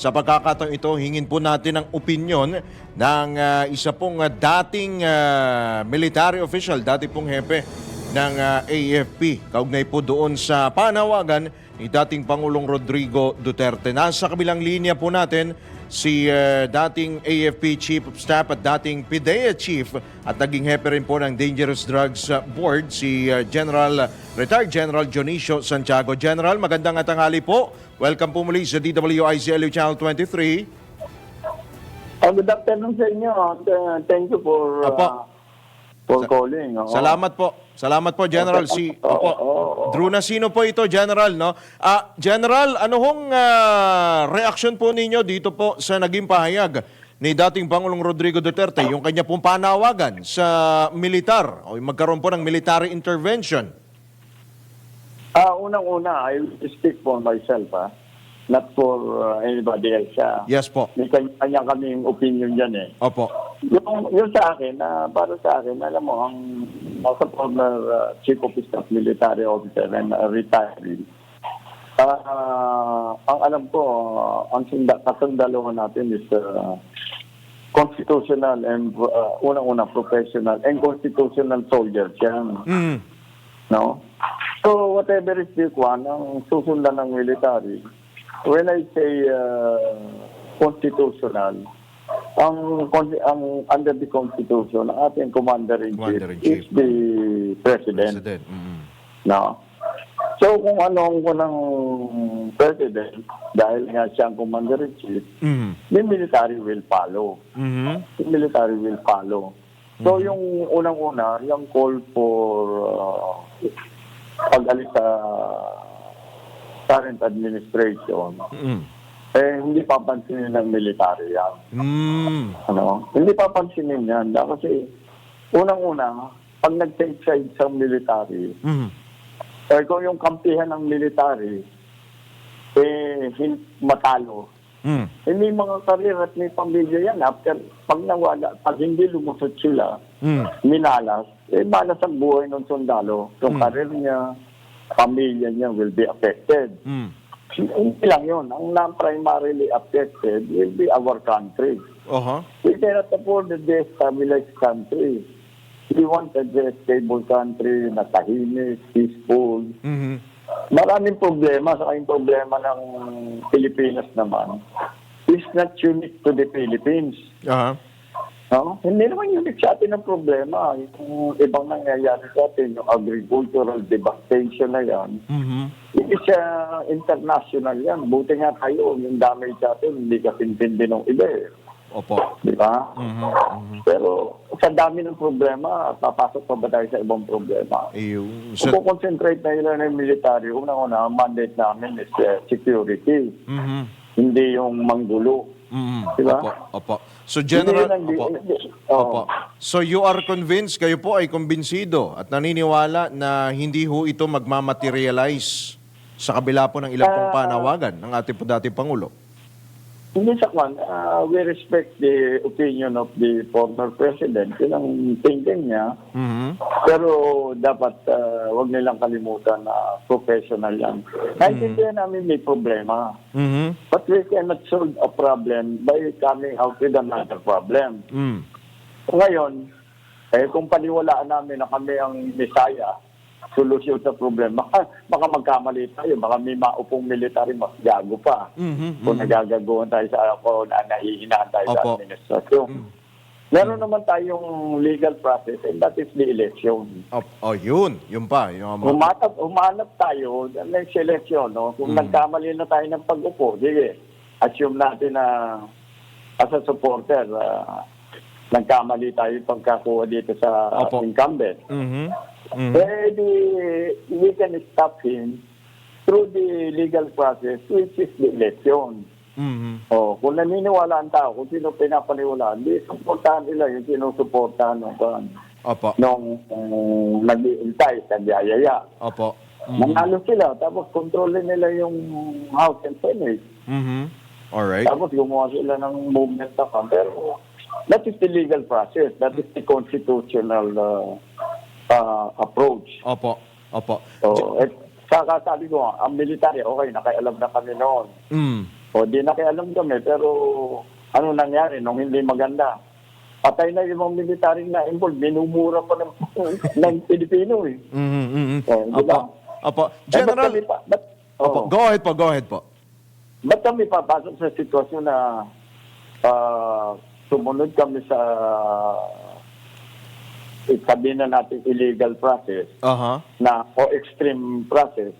Sa pagkakataong ito, hingin po natin ang opinion ng ah, isa pong ah, dating ah, military official, dati pong hepe ng ah, AFP. Kaugnay po doon sa panawagan ni dating Pangulong Rodrigo Duterte. Nasa kabilang linya po natin si ah, dating AFP Chief of Staff at dating PIDEA Chief at naging hepe rin po ng Dangerous Drugs ah, Board, si ah, General, retired General Dionisio Santiago. General, magandang tanghali po. Welcome po muli sa DWICLU Channel 23. Oh, good afternoon sa inyo. Uh, Thank you for uh, Apo. For calling. Oo. Salamat po. Salamat po, General. Si, Oo, opo. oo, oo. Drew Nasino po ito, General. No? Ah, General, ano hong ah, reaction po ninyo dito po sa naging pahayag ni dating Pangulong Rodrigo Duterte, yung kanya pong panawagan sa militar o yung magkaroon po ng military intervention? Ah, unang-una, I will speak for myself, ah. Not for uh, anybody else. ah. Yes po. May kanya kaming opinion dyan eh. Opo. Yung, yung sa akin, ah, para sa akin, alam mo, ang nasa former uh, Chief of Staff Military Officer and uh, retiree, ah, ang alam ko, ah, ang sunda, kasundaluhan natin is uh, constitutional and uh, unang-una professional and constitutional soldiers yan. Mm. No? So, whatever is the one, ang susundan ng military, when I say uh, constitutional, ang, ang under the constitution, ang ating commander-in-chief, is the president. President. Mm. No? So, kung ano ang kunang president, dahil nga siya ang commander-in-chief, Mm. the military will follow. Mhm. The military will follow. So, yung unang-una, yung call for uh, pag-alis sa current administration, Mm. Eh, hindi papansinin ng military yan. Mm. Ano? Hindi papansinin yan. Dahil Kasi, unang-una, pag nag-take side sa military, Mm. eh, kung yung kampihan ng military, eh, matalo, Mm. eh, may mga karir at may pamilya yan. After, pag nawala, pag hindi lumusot sila, Mm. minalas, eh malas ang buhay ng sundalo. Yung karir niya, pamilya niya will be affected. Mm. Hindi lang yun. Ang non-primarily affected will be our country. Oho. We cannot afford a destabilized country. We want a stable country na tahimik, peaceful. Mhm. Maraming problema. Sa yung problema ng Pilipinas naman is not unique to the Philippines. Aha. No? Hindi naman unique sa atin ang problema. Yung ibang nangyayari sa atin, yung agricultural devastation na yan, Mhm. Hindi siya international yan. Buti nga tayo, yung damage sa atin, hindi ka pintindi ng iba eh. Opo. Di ba? Mhm. Mhm. Pero sa dami ng problema, papasok pa ba tayo sa ibang problema? Ayun. Kung So, concentrate na nila ng military, unang-una, ang mandate namin is uh, security, mhm. hindi yung manggulo. Mm, Diba? Opo, opo. So General, Hindi yun ang- opo. Oo. Opo. So you are convinced, kayo po ay kumbinsido at naniniwala na hindi ho ito magmamaterialize sa kabila po ng ilang pong Ah. panawagan ng ating po dating Pangulo. Hindi sa kwan, uh, we respect the opinion of the former president. Yun ang thinking niya. Mhm. Pero dapat uh, wag nilang kalimutan na professional yan. Naintindihan namin may problema. Mhm. But we cannot solve a problem by coming out with another problem. Mm. Ngayon, eh, kung paniwalaan namin na kami ang misaya, solusyon sa problema, baka, baka magkamali tayo, baka may maupong military mas gago pa. Mhm. Kung nagagaguhan tayo sa ako, na nahihinaan tayo sa Opo. administrasyon. Meron naman tayong legal process and that is the election. Op- Oh, yun. Yun pa. Yung, mga- humanap tayo ng seleksyon. No? Kung Mm. nagkamali na tayo ng pag-upo, sige, assume natin na as a supporter, ah, nagkamali tayo pagkakuha dito sa Opo. incumbent. Mhm. Mhm. Eh, di, we can stop him through the legal process, which is the election. Mhm. Oh, kung naniniwala ang tao, kung sino pinapaniwalaan, di suportahan nila yung sinusuportahan ng kan Opo. nung um, nag-iintay, nagyayaya. Opo. Mhm. Manalo sila, tapos kontrolin nila yung House and Senate. Mhm. Alright. Tapos gumawa sila ng movement na kan. Pero that is the legal process. That is the constitutional uh, uh, approach. Opo. Opo. So, eh, saka sabi ko, ang military, okay, nakaialam na kami noon. Mm. O di nakialam kami, pero ano nangyari nung hindi maganda? Patay na yung mga military na involved, minumura pa ng, ng Pilipino eh. Mhm, mhm. Oh, di Opo. Opo. Eh, ba't General, pa, ba't, Opo, oh, go ahead po, go ahead po. ba't kami papasok sa sitwasyon na ah, sumunod kami sa sabihin na natin illegal process Aha. na o extreme process.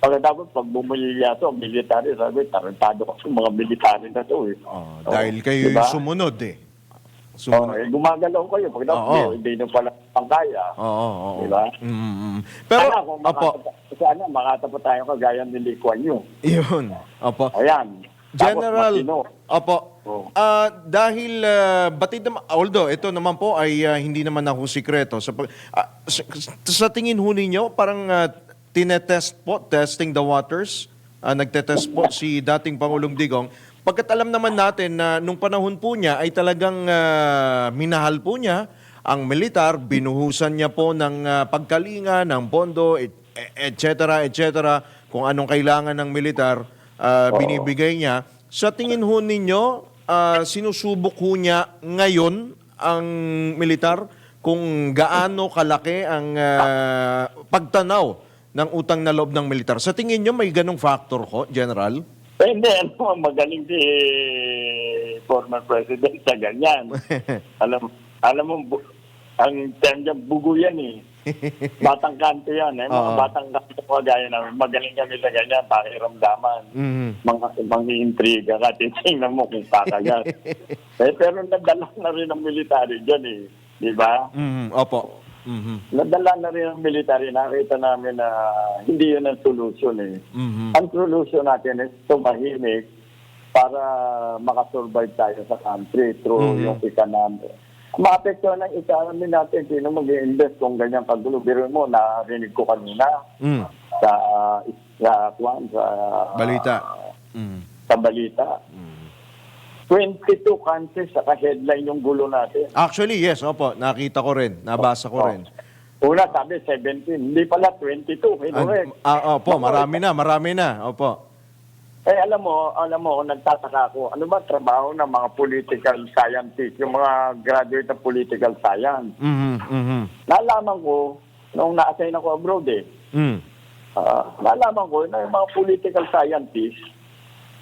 Pagkatapos, pag bumili yato, military, sabi, tarantado ko sa mga military na to eh. Oh, Oh, dahil kayo diba? sumunod eh. Oh, Sumunod. eh, gumagalaw kayo. Pagkatapos, Oo. hindi nyo pala pangkaya. Oo, oo. Diba? Mm, mm. Pero, sana kung makatapa, sana makatapa tayo kagaya ni Lee Kuan Yew. yun. Opo. Ayan. Tapos General, matino. opo. Oo. Ah, dahil ah, batid naman, although ito naman po ay ah, hindi naman ako sikreto. Sa, pag- ah, sa, sa tingin ho ninyo, parang ah, tinetest po, testing the waters, ah, nagtetest po si dating Pangulong Digong. Pagkat alam naman natin na nung panahon po niya ay talagang ah, minahal po niya ang militar, binuhusan niya po ng ah, pagkalinga, ng pondo, et, et cetera, et cetera, kung anong kailangan ng militar, ah, binibigay niya. Sa tingin ho ninyo, ah, sinusubok ho niya ngayon ang militar kung gaano kalaki ang ah, pagtanaw ng utang na loob ng militar. Sa tingin nyo, may ganong factor ko, General? Hindi, ano, magaling si former president sa ganyan. alam, alam mo, ang term niya, bugo yan eh. Batang kanto yan eh. Mga Oo. batang kanto ko gaya namin. Magaling kami sa ganyan, pakiramdaman. Mhm. Mga, mga intriga ka, titingnan mo kung kakagat. eh, pero nadala na rin ang military dyan eh. Di ba? Mhm, Opo. Mhm. Nadala na rin ang military. Nakita namin na hindi yun ang solution eh. Mhm. Ang solution natin is tumahimik para makasurvive tayo sa country through Mhm. yung economy. Maapektuhan ng economy natin. Sino mag-invest kung ganyan kagulo? Biro mo, narinig ko kanina Mm. sa sa, kwan, sa Balita. Mm. sa balita. 22 countries sa headline yung gulo natin. Actually, yes, opo. Nakita ko rin. Nabasa ko Oh. rin. Una sabi 17, hindi pala 22. Correct. Ah, opo, marami na, marami na. Opo. Eh alam mo, alam mo, nagtataka ako, ano ba trabaho ng mga political scientists, yung mga graduate ng political science? Mhm. Mhm. Nalaman ko, nung na-assign ako abroad eh, Mm. ah, nalaman ko na yung mga political scientists,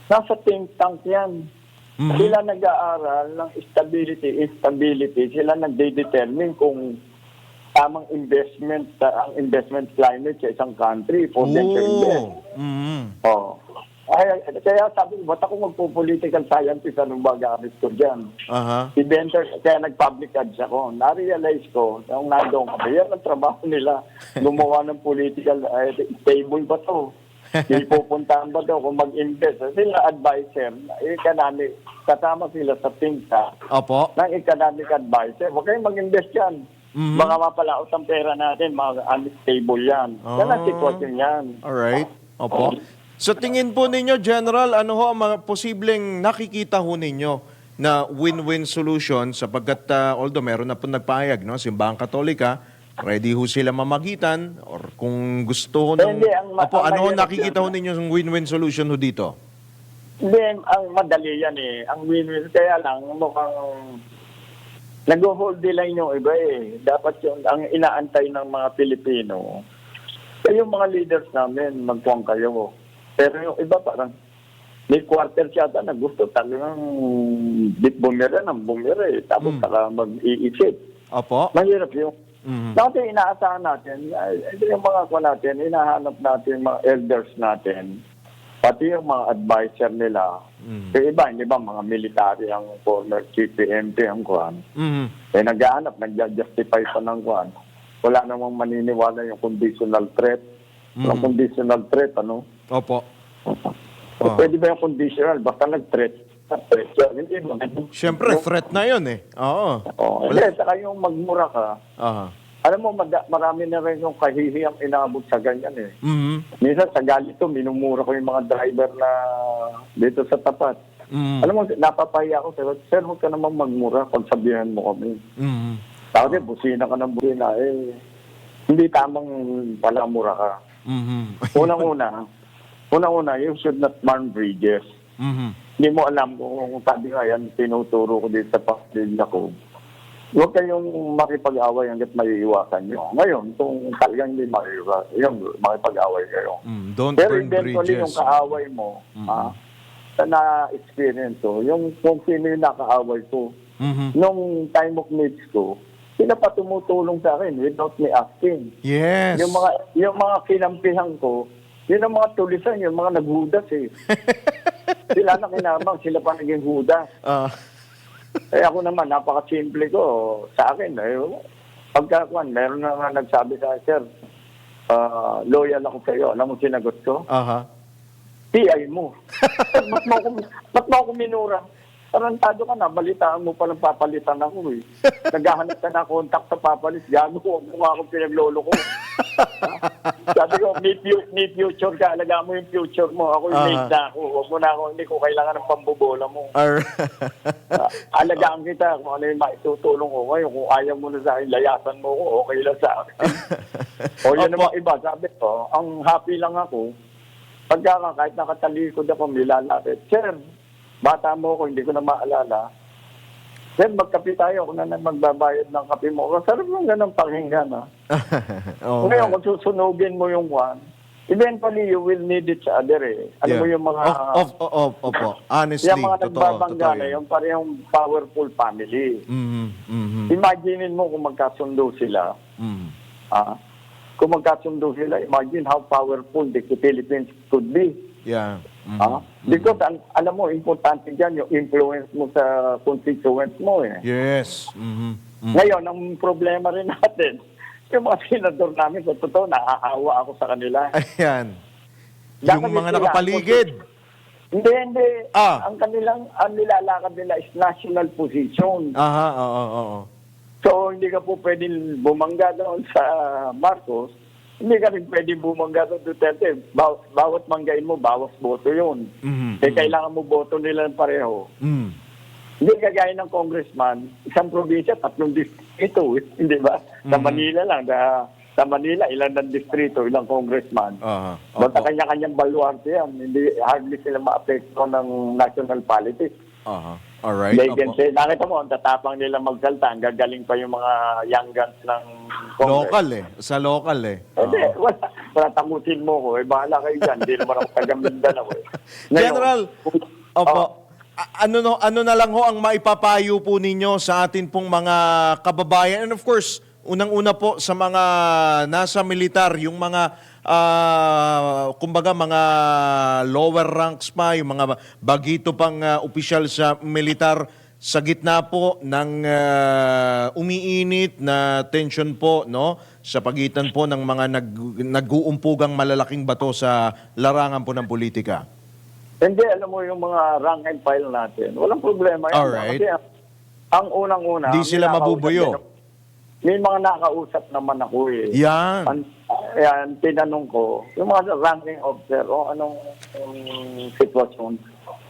nasa think tank yan. Mhm. Sila nag-aaral ng stability, instability, sila nagde-determine kung tamang investment, ang investment climate sa isang country for them to invest. Oh. Mhm. Oh. Ay, kaya sabi ko, ba't ako magpo-political scientist? Anong ba gamit ko dyan? Aha. Inventer, kaya nag-public ads ako. Na-realize ko, nung nandun kami, yan ang trabaho nila. Gumawa ng political, eh, stable ba to? Ipupuntahan ba to kung mag-invest? Sila advisor, economic, kasama sila sa think tank Opo. ng economic advisor. Huwag kayong mag-invest yan. Mhm. Baka mapalaot ang pera natin, mga unstable yan. Yan ang Ah. sitwasyon yan. Alright. Opo. Sa tingin po ninyo, General, ano ho ang mga posibleng nakikita ho ninyo na win-win solution sapagkat ah, although meron na po nagpahayag, no, Simbahang Katolika, ready ho sila mamagitan or kung gusto ho ng... Hindi, ang ma- ang ano ho mahirap nakikita yan. ho ninyo yung win-win solution ho dito? Hindi, ang madali yan eh. Ang win-win, kaya lang mukhang nag-hold line yung iba eh. Dapat yung, ang inaantay ng mga Pilipino, kayong mga leaders namin, magpuang kayo. Pero yung iba parang, may quarter yata na gusto talagang di bumira ng bumira eh. Tapos Mm. saka mag-iisip. Opo. Mahirap yung Mhm. Dati inaasahan natin, yung mga kwa natin, hinahanap natin yung mga elders natin, pati yung mga advisor nila. Mhm. Yung iba, hindi ba, mga military ang former chief PMP ang kwan. Mhm. Eh, naghahanap, nagja-justify pa ng kwan. Wala namang maniniwala yung conditional threat. Yung Mhm. conditional threat, ano? Opo. Eh, Pwede ba yung conditional? Basta nag-threat. Threat yan. Hindi ba? Siyempre, threat na yun eh. Oo. Oh, hindi, saka yung magmura ka, Aha. alam mo, mada- marami na rin yung kahihiyang inabot sa ganyan eh. Mhm. Minsan sa galit ko, minumura ko yung mga driver na dito sa tapat. Mhm. Alam mo, napapahiya ako. Sir, sir, huwag ka naman magmura pag sabihan mo kami. Mhm. Eh, busina ka ng busina. Eh, hindi tamang palamura ka. Mhm. Unang-una, unang-una, you should not burn bridges. Mhm. Hindi mo alam kung sabi nga yan, tinuturo ko dito sa pamilya ko. Huwag kayong makipag-away hanggat maiiwasan nyo. Ngayon, kung talagang hindi maiiwasan, yung makipag-away kayo. Mm, don't Pero burn eventually, bridges. yung kaaway mo, ha, na na-experience ko, yung kung sino yung nakaaway ko, Mhm. nung time of needs ko, sila pa tumutulong sa akin without me asking. Yes. Yung mga yung mga kinampihan ko, yun ang mga tulisan, yung mga naghudas eh. sila na kinabang, sila pa naging hudas. Ah, Eh ako naman, napaka-simple ko. Sa akin, eh, pagkakuan, meron na nga nagsabi sa akin, sir, ah, loyal ako sa iyo. Alam mo sinagot ko? aha. PI mo. ba't mo ako, ba't mo ako minura? Tarantado ka na, balitaan mo palang papalitan ako eh. Naghahanap ka na contact sa papalit. Gago, huwag mo nga akong pinaglolo ko. Sabi ko, may, fu- may future ka, alagaan mo yung future mo. Ako yung mate na ako. Huwag mo na ako, hindi ko kailangan ng pambobola mo. Ar- Ah, alagaan kita kung ano yung maitutulong ko ngayon. Kung ayaw mo na sa akin, layasan mo ko, okay lang sa akin. o yun Opo. naman iba, sabi ko, ang happy lang ako, pagka ka, kahit nakatalikod ako, nilalapit, Sir, bata mo ako, hindi ko na maalala. Sir, magkape tayo, ako na lang magbabayad ng kape mo. Ang sarap ng ganun pakinggan, ha? Oo Ngayon, nga. kung susunugin mo yung one, eventually you will need each other, eh. Ano Yeah. mo yung mga... Of, of, of, opo. Honestly, yung mga totoo, nagbabangga totoo yun. yung parehong powerful family. Mhm, mhm, Imaginein mo kung magkasundo sila. mhm. Ah, kung magkasundo sila, imagine how powerful the Philippines could be. Yeah. mhm. Ah, because al- alam mo, importante dyan yung influence mo sa constituents mo eh. Yes. Mhm, mhm. Ngayon, ang problema rin natin, yung mga senador namin, sa totoo, nakakawa ako sa kanila. Ayan. Dapat Yung mga sila, nakapaligid. Hindi, hindi. Ah. Ang kanilang, ang nilalakad nila is national position. Aha, oo, oo, oo. So, hindi ka po pwedeng bumangga doon sa Marcos. Hindi ka rin pwedeng bumangga doon Duterte. Baw- bawat manggain mo, bawas boto yun. Mhm, Eh, kailangan mo boto nila pareho. mhm. Hindi kagaya ng congressman, isang probinsya, tatlong distrito. Eh. Hindi ba? Sa Mhm. Manila lang. Da, sa Manila, ilan ng distrito, ilang congressman. Aha. Basta Opo. kanya-kanyang baluarte yan. Hindi, hardly sila ma-apekto ng national politics. Aha. Alright. They can say, nakita mo, ang tatapang nila magsalta, ang gagaling pa yung mga young guns ng Congress. Local eh. Sa local eh. Hindi, Oo. wala, wala takutin mo ko. Eh, bahala kayo dyan. Hindi naman ako taga Mindanao eh. General, Opo. Oh, ano no ano na lang ho ang maipapayo po ninyo sa atin pong mga kababayan and of course unang-una po sa mga nasa militar yung mga ah, kumbaga mga lower ranks pa yung mga bagito pang ah, opisyal sa militar sa gitna po ng ah, umiinit na tension po no sa pagitan po ng mga nag nag-uumpugang malalaking bato sa larangan po ng politika. Hindi, alam mo yung mga rank and file natin. Walang problema yan. Alright. Kasi ang, ang unang-una... Di sila mabubuyo. May mga nakausap naman ako eh. Yan. An, yan, tinanong ko, yung mga ranking officer, o anong um, sitwasyon.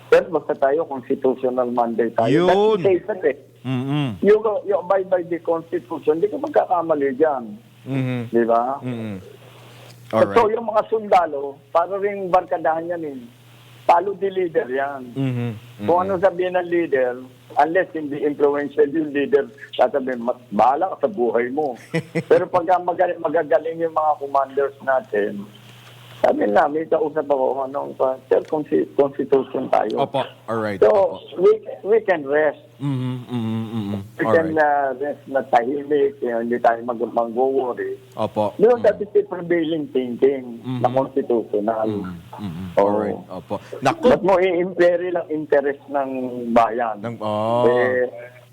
Pero basta tayo, constitutional mandate tayo. Yun. That's safe eh. Mm-mm. You, go- you abide by the constitution, hindi ka magkakamali dyan. Mhm. Di ba? Mm-mm. So, Alright. yung mga sundalo, para rin barkadahan yan eh. Follow the leader yan. Mhm. Kung ano sabihin ng leader, unless hindi influential yung leader, sasabihin, mas bahala ka sa buhay mo. Pero pagka magaling, magagaling yung mga commanders natin, sabi na, may kausap ako, anong, uh, self-constitution tayo. Opo. Alright. So, Opo. we, we can rest. Mhm. Mhm. Mhm. We can Alright. uh, rest na tahimik, eh, hindi tayo mag mag-worry. Opo. Doon that is the prevailing thinking na constitutional. Mhm. Oo. Alright. Opo. Naku. Ba't mo i-imperil ang interest ng bayan? Ng, oh, Eh,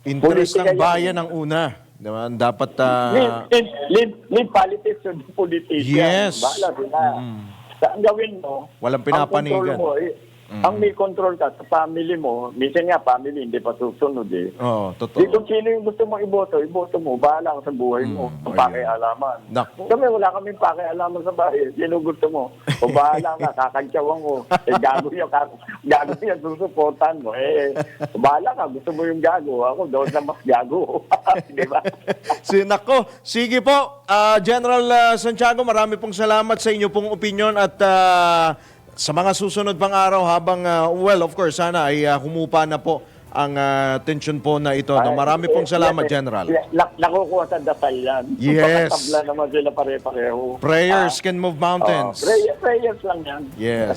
interest politika ng yan. bayan ang una. Diba? Dapat ah, lead, lead, lead, lead politics and politician. Yes. Bahala sila. Mm. Sa ang gawin mo, Walang ang control pinapanigan. mo, eh, Mm. ang may control ka sa family mo, minsan nga family hindi pa susunod eh. Oo, Di totoo. kung sino yung gusto mong iboto, iboto mo, bahala ka sa buhay mo. Mm, Ang ayun. pakialaman. Naku. Kami wala kaming pakialaman sa bahay. Sino gusto mo? O bahala ka, kakantsawan ko. Eh, gago kak- gago yan, susuportan mo. Eh, bahala ka, gusto mo yung gago. Ako, doon na mas gago. Di ba? si nako, sige po. ah, General ah, Santiago, marami pong salamat sa inyo pong opinion at ah, sa mga susunod pang araw habang, ah, well, of course, sana ay ah, humupa na po ang ah, tension po na ito. No? Marami pong salamat, General. Nak- nakukuha sa dasal yan. Yes. Pagkatabla naman sila pare-pareho. Prayers can move mountains. prayers, prayers lang yan. Yes.